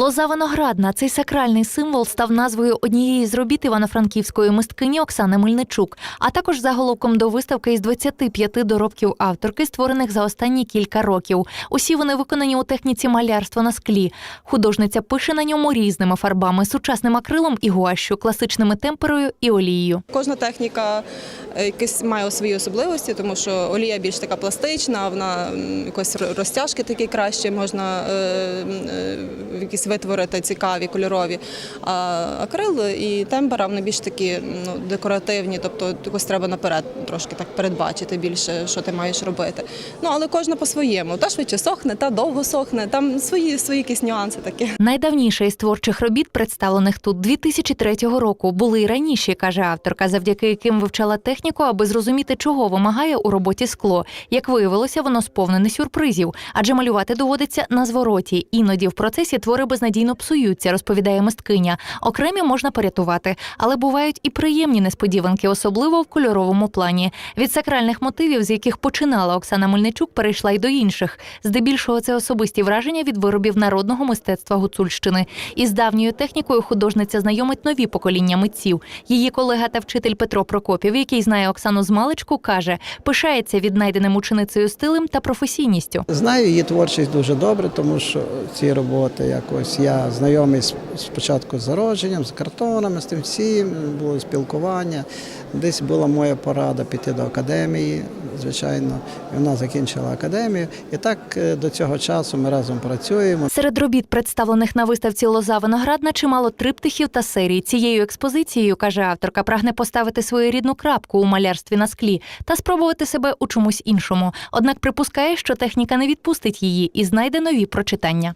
Лоза виноградна цей сакральний символ став назвою однієї з робіт івано-франківської мисткині Оксани Мельничук, а також заголовком до виставки із 25 доробків авторки, створених за останні кілька років. Усі вони виконані у техніці малярства на склі. Художниця пише на ньому різними фарбами, сучасним акрилом і гуашю, класичними темперою і олією. Кожна техніка е, якісь має свої особливості, тому що олія більш така пластична, вона якось розтяжки такі краще можна е, е, якісь витворити цікаві, кольорові. А акрил і темпера вони більш такі ну, декоративні, тобто якось треба наперед трошки так передбачити більше, що ти маєш робити. Ну але кожна по-своєму. Та швидше сохне, та довго сохне. Там свої свої якісь нюанси такі. Найдавніша із творчих робіт, представлених тут 2003 року, були й раніше, каже авторка, завдяки яким вивчала техніку, аби зрозуміти, чого вимагає у роботі скло. Як виявилося, воно сповнене сюрпризів, адже малювати доводиться на звороті. Іноді в процесі твори безнадійно псуються, розповідає мисткиня. Окремі можна порятувати, але бувають і приємні несподіванки, особливо в кольоровому плані. Від сакральних мотивів, з яких починала Оксана Мельничук, перейшла й до інших. Здебільшого це особисті враження від виробів народного мистецтва Гуцульщини. Із давньою технікою художниця знайомить нові покоління митців. Її колега та вчитель Петро Прокопів, який знає Оксану з маличку, каже, пишається віднайденим ученицею стилем та професійністю. Знаю її творчість дуже добре, тому що ці роботи якось я знайомий спочатку з зародженням, з картонами, з тим всім, було спілкування. Десь була моя порада піти до академії, звичайно. І Вона закінчила академію. І так е, до цього часу ми разом працюємо. Серед робіт, представлених на виставці Лоза виноградна, чимало триптихів та серій. Цією експозицією, каже авторка, прагне поставити свою рідну крапку у малярстві на склі та спробувати себе у чомусь іншому. Однак припускає, що техніка не відпустить її і знайде нові прочитання.